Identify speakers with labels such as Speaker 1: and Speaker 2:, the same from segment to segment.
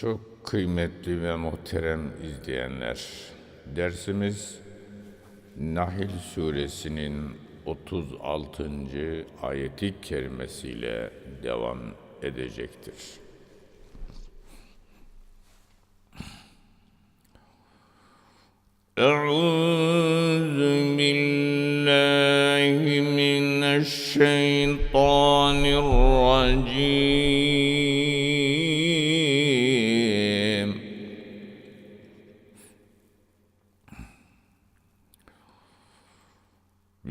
Speaker 1: Çok kıymetli ve muhterem izleyenler, dersimiz Nahil Suresinin 36. ayeti kerimesiyle devam edecektir. Euzu billahi mineşşeytanirracim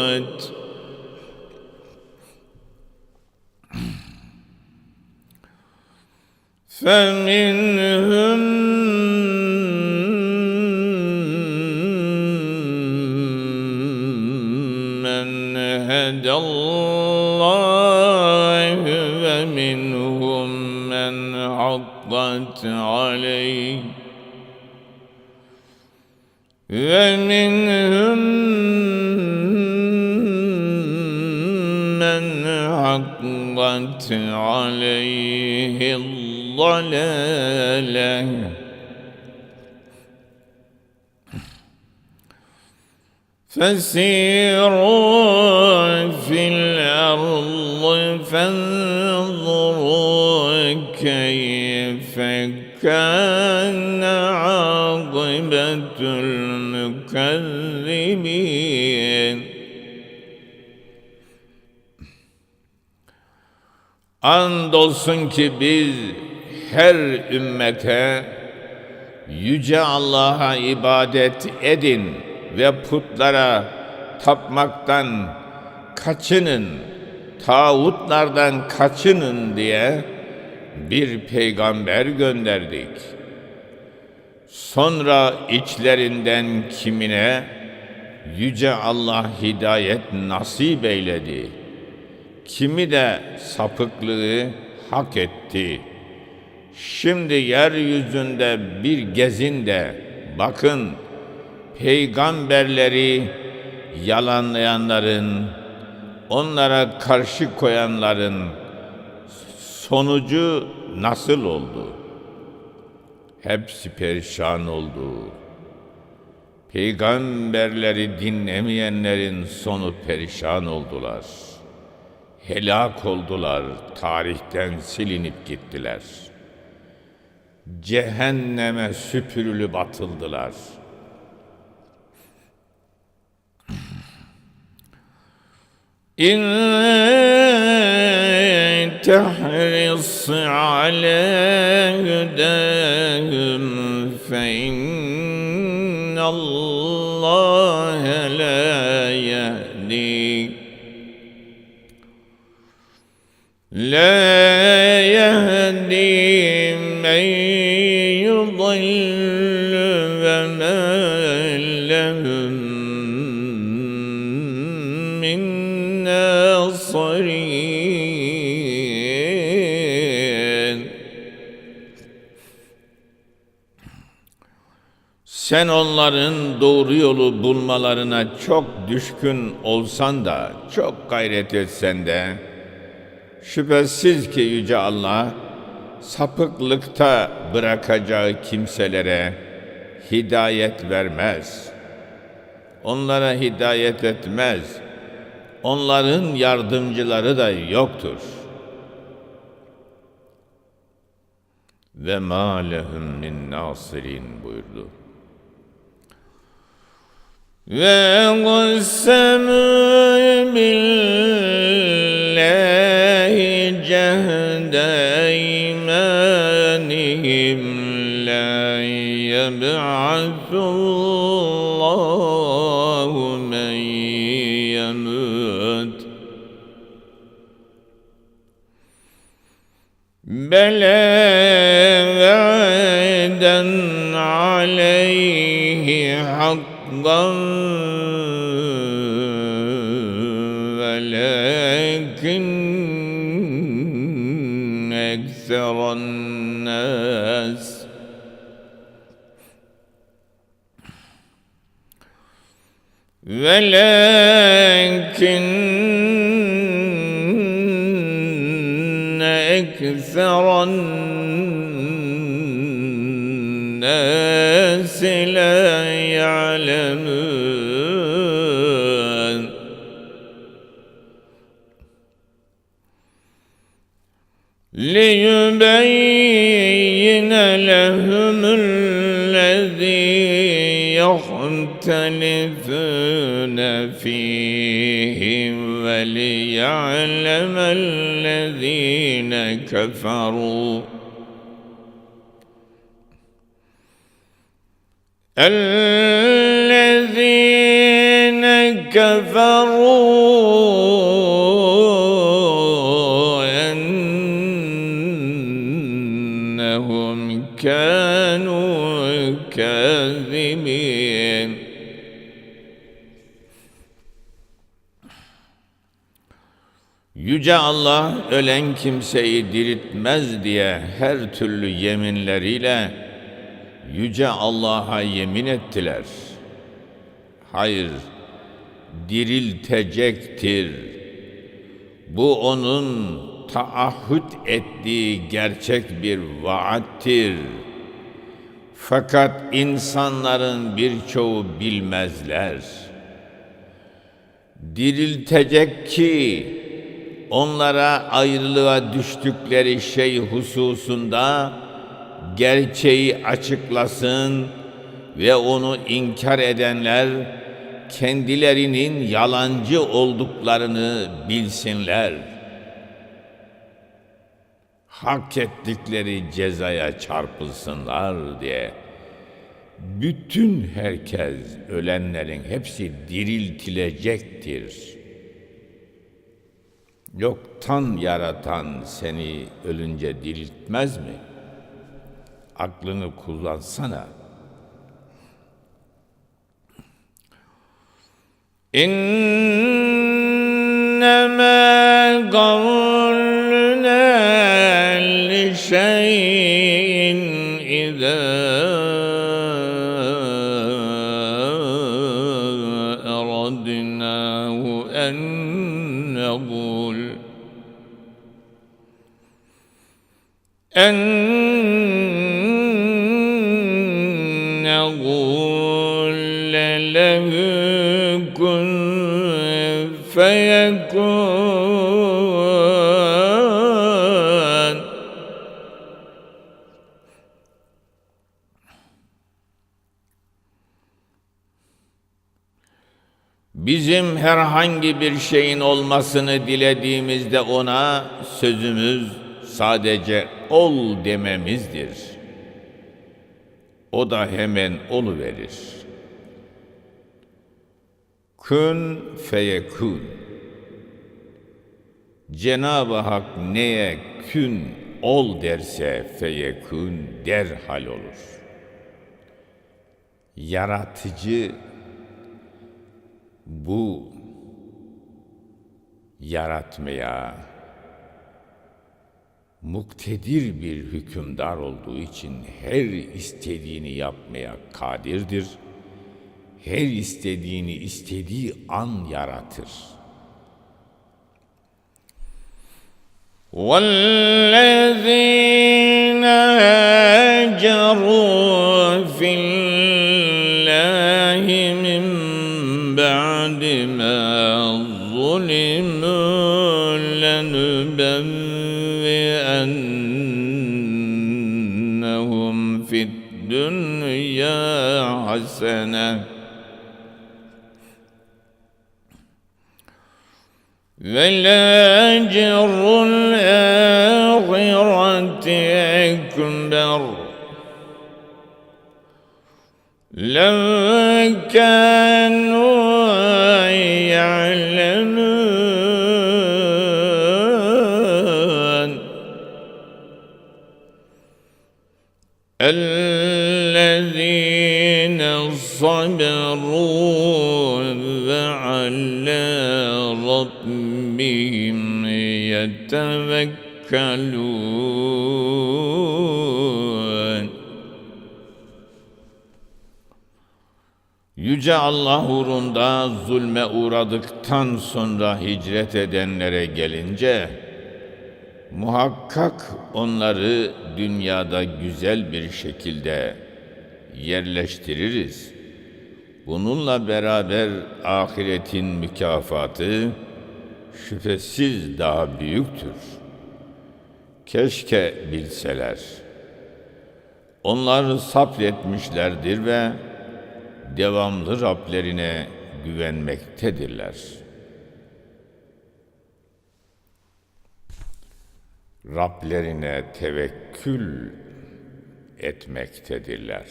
Speaker 1: بالطاعات فمن عليه الضلالة. فسيروا في الأرض فانظروا كيف كان عاقبة المكذبين. Andolsun ki biz her ümmete Yüce Allah'a ibadet edin ve putlara tapmaktan kaçının, tağutlardan kaçının diye bir peygamber gönderdik. Sonra içlerinden kimine Yüce Allah hidayet nasip eyledi. Kimi de sapıklığı hak etti. Şimdi yeryüzünde bir gezin de bakın peygamberleri yalanlayanların, onlara karşı koyanların sonucu nasıl oldu? Hepsi perişan oldu. Peygamberleri dinlemeyenlerin sonu perişan oldular helak oldular, tarihten silinip gittiler. Cehenneme süpürülüp atıldılar. İn tehris ala hüdehüm fe innallah لا يهدي من يضل وما لهم من ناصرين Sen onların doğru yolu bulmalarına çok düşkün olsan da, çok gayret etsen de, şüphesiz ki Yüce Allah, sapıklıkta bırakacağı kimselere hidayet vermez. Onlara hidayet etmez. Onların yardımcıları da yoktur. Ve ma lehum min nasirin buyurdu. وقسموا بالله يبعث الله من يموت بلى وعدا عليه حقا ولكن أكثر الناس ولكن أكثر الناس يختلفون فيه وليعلم الذين كفروا. الذين كفروا Yüce Allah ölen kimseyi diriltmez diye her türlü yeminleriyle Yüce Allah'a yemin ettiler. Hayır, diriltecektir. Bu onun taahhüt ettiği gerçek bir vaattir. Fakat insanların birçoğu bilmezler. Diriltecek ki onlara ayrılığa düştükleri şey hususunda gerçeği açıklasın ve onu inkar edenler kendilerinin yalancı olduklarını bilsinler. Hak ettikleri cezaya çarpılsınlar diye bütün herkes ölenlerin hepsi diriltilecektir. Yoktan yaratan seni ölünce diriltmez mi? Aklını kullansana. İnnemâ kavluna li şeyin idâ أن نقول له كن فيكون Bizim herhangi bir şeyin olmasını dilediğimizde ona sözümüz sadece ol dememizdir. O da hemen verir. Kün feyekun. Cenab-ı Hak neye kün ol derse feyekun derhal olur. Yaratıcı bu yaratmaya muktedir bir hükümdar olduğu için her istediğini yapmaya kadirdir. Her istediğini istediği an yaratır. والذين هاجروا في حسنة ولأجر الآخرة أكبر. لو ربهم يتوكلون Yüce Allah uğrunda zulme uğradıktan sonra hicret edenlere gelince, muhakkak onları dünyada güzel bir şekilde yerleştiririz. Bununla beraber ahiretin mükafatı şüphesiz daha büyüktür. Keşke bilseler. Onlar sabretmişlerdir ve devamlı Rablerine güvenmektedirler. Rablerine tevekkül etmektedirler.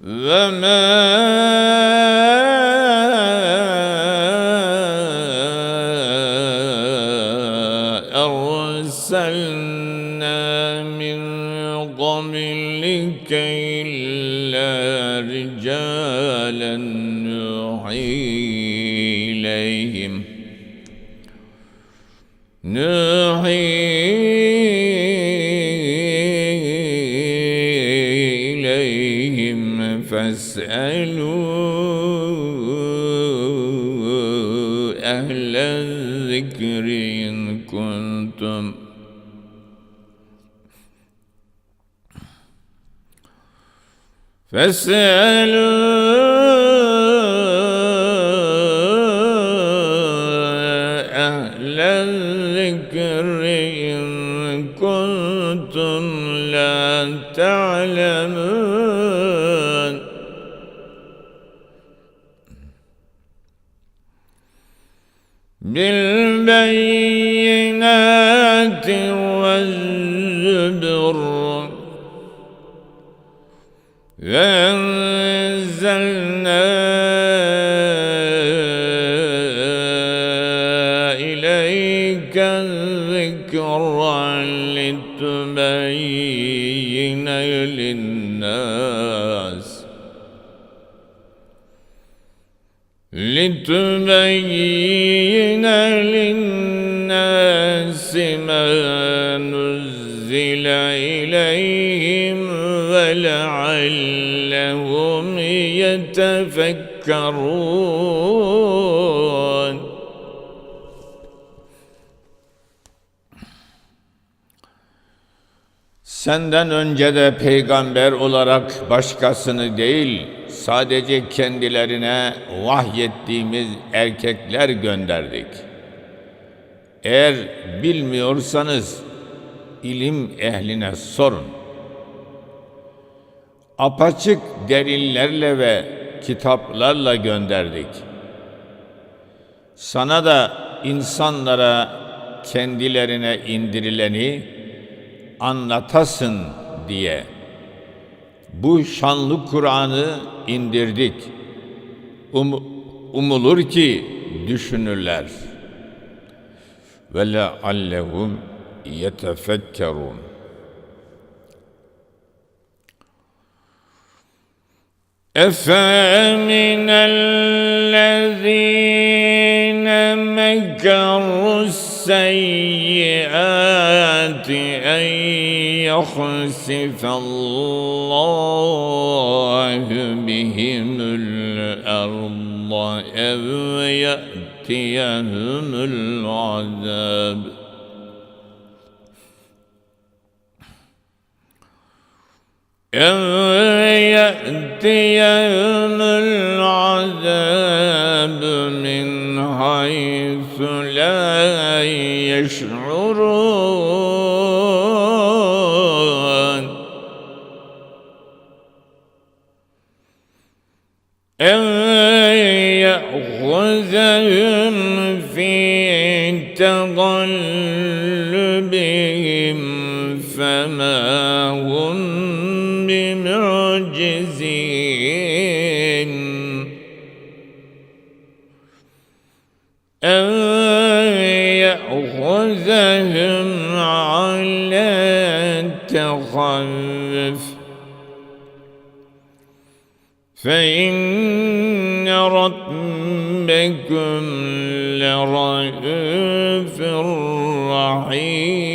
Speaker 1: Ve فاسألوا أهل الذكر إن كنتم فاسألوا أهل الذكر إن كنتم لا تعلمون وأنزلنا إليك الذكر لتبين للناس لتبين للناس يتفكرون Senden önce de peygamber olarak başkasını değil, sadece kendilerine vahyettiğimiz erkekler gönderdik. Eğer bilmiyorsanız ilim ehline sorun. Apaçık delillerle ve kitaplarla gönderdik. Sana da insanlara kendilerine indirileni anlatasın diye bu şanlı Kur'an'ı indirdik. Um, umulur ki düşünürler. Ve leallehum yetefekkerun. أفمن الذين مكروا السيئات أن يخسف الله بهم الأرض أو يأتيهم العذاب؟ أو يأتيهم يأتيهم العذاب من حيث لا يشعرون أن يأخذهم في تقلبهم فما هم تخلف فإن ربكم لرؤوف رحيم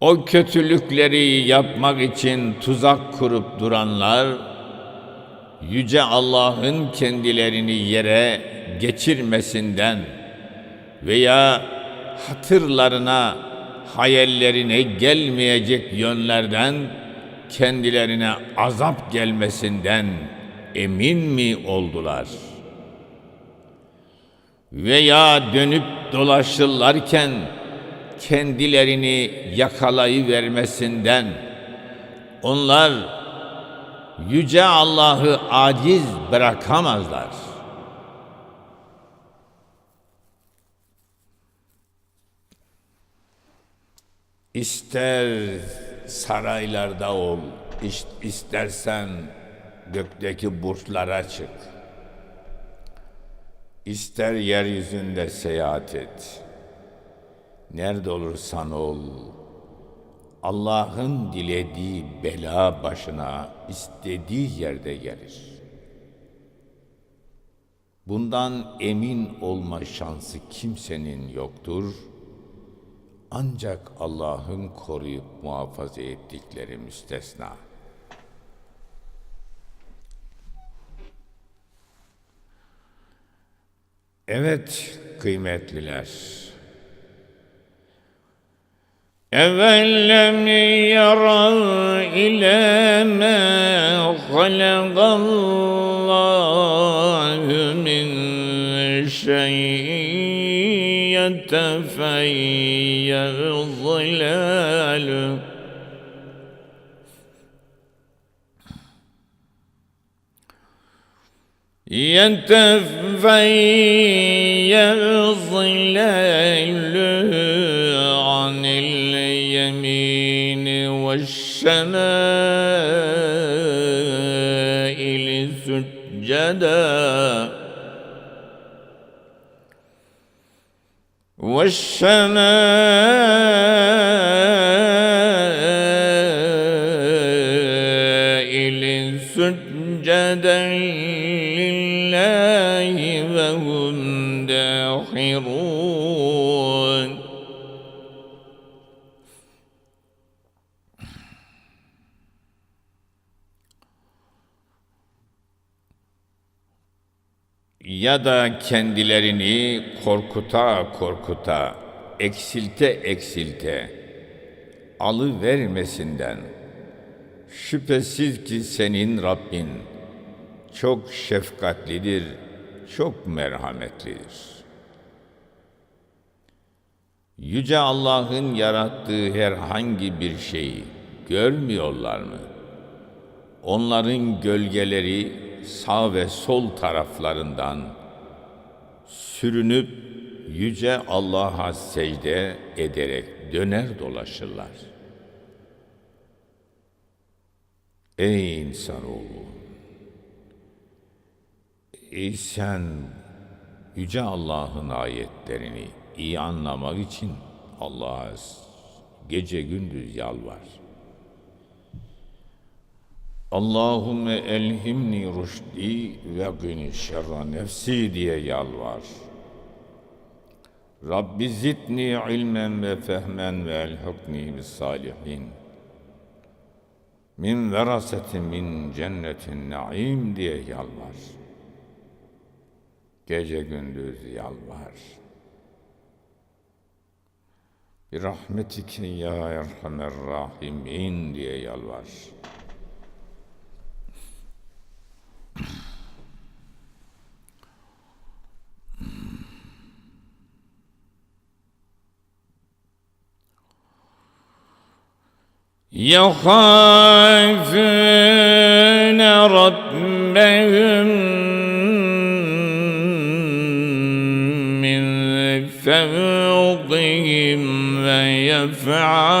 Speaker 1: O kötülükleri yapmak için tuzak kurup duranlar, Yüce Allah'ın kendilerini yere geçirmesinden veya hatırlarına, hayallerine gelmeyecek yönlerden kendilerine azap gelmesinden emin mi oldular? Veya dönüp dolaşırlarken kendilerini yakalayıvermesinden onlar yüce Allah'ı aciz bırakamazlar. İster saraylarda ol, istersen gökteki burçlara çık. İster yeryüzünde seyahat et. Nerede olursan ol, Allah'ın dilediği bela başına istediği yerde gelir. Bundan emin olma şansı kimsenin yoktur. Ancak Allah'ın koruyup muhafaza ettikleri müstesna. Evet kıymetliler. أَوَلَّمْ يَرَوْا إِلَى مَا خَلَقَ اللَّهُ مِنْ شَيْءٍ يَتَفَيَّأُ ظِلَالُهُ يتفيأ ظلاله والشمائل سجدا. والشمائل ya da kendilerini korkuta korkuta, eksilte eksilte, alı vermesinden şüphesiz ki senin Rabbin çok şefkatlidir, çok merhametlidir. Yüce Allah'ın yarattığı herhangi bir şeyi görmüyorlar mı? Onların gölgeleri sağ ve sol taraflarından sürünüp yüce Allah'a secde ederek döner dolaşırlar. Ey insanoğlu! Ey sen yüce Allah'ın ayetlerini iyi anlamak için Allah'a gece gündüz yalvar. Allahümme elhimni rüşdi ve gini şerra nefsi diye yalvar. Rabbi zidni ilmen ve fehmen ve elhukni bis salihin. Min verasetin min cennetin naim diye yalvar. Gece gündüz yalvar. Bir rahmetike ya erhamer rahimin diye yalvar. يخافون ربهم من فوقهم ويفعلون.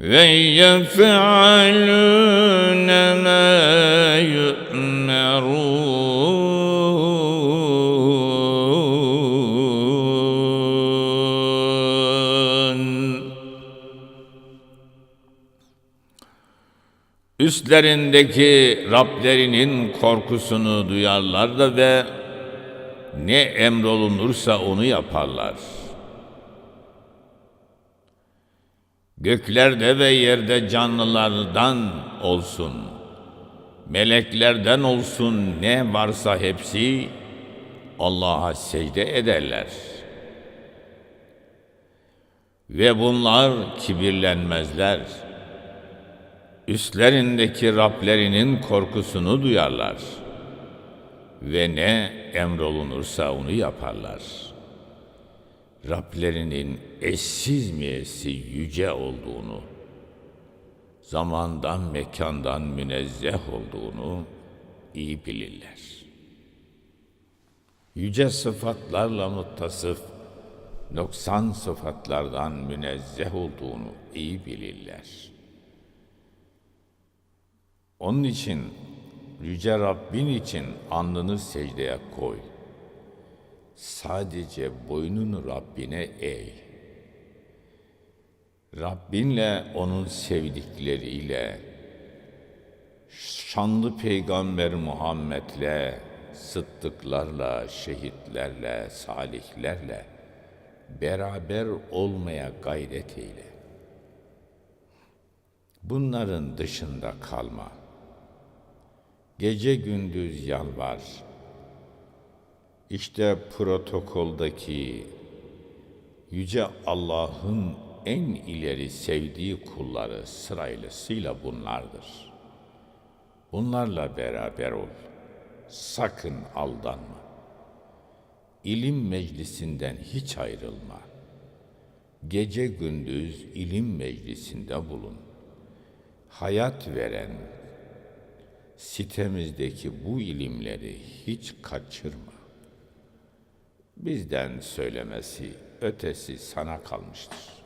Speaker 1: ويفعلون. Üstlerindeki Rablerinin korkusunu duyarlar da ve ne emrolunursa onu yaparlar. Göklerde ve yerde canlılardan olsun, meleklerden olsun ne varsa hepsi Allah'a secde ederler. Ve bunlar kibirlenmezler. Üstlerindeki Rablerinin korkusunu duyarlar. Ve ne emrolunursa onu yaparlar.'' Rablerinin eşsiz miyesi yüce olduğunu, zamandan mekandan münezzeh olduğunu iyi bilirler. Yüce sıfatlarla muttasıf, noksan sıfatlardan münezzeh olduğunu iyi bilirler. Onun için Yüce Rabbin için alnını secdeye koy. Sadece boynunu Rabbine eğ. Rabbinle onun sevdikleriyle, şanlı peygamber Muhammed'le, sıddıklarla, şehitlerle, salihlerle beraber olmaya gayret eyle. Bunların dışında kalma. Gece gündüz yalvar. İşte protokoldaki Yüce Allah'ın en ileri sevdiği kulları sıraylasıyla bunlardır. Bunlarla beraber ol. Sakın aldanma. İlim meclisinden hiç ayrılma. Gece gündüz ilim meclisinde bulun. Hayat veren sitemizdeki bu ilimleri hiç kaçırma. Bizden söylemesi, ötesi sana kalmıştır.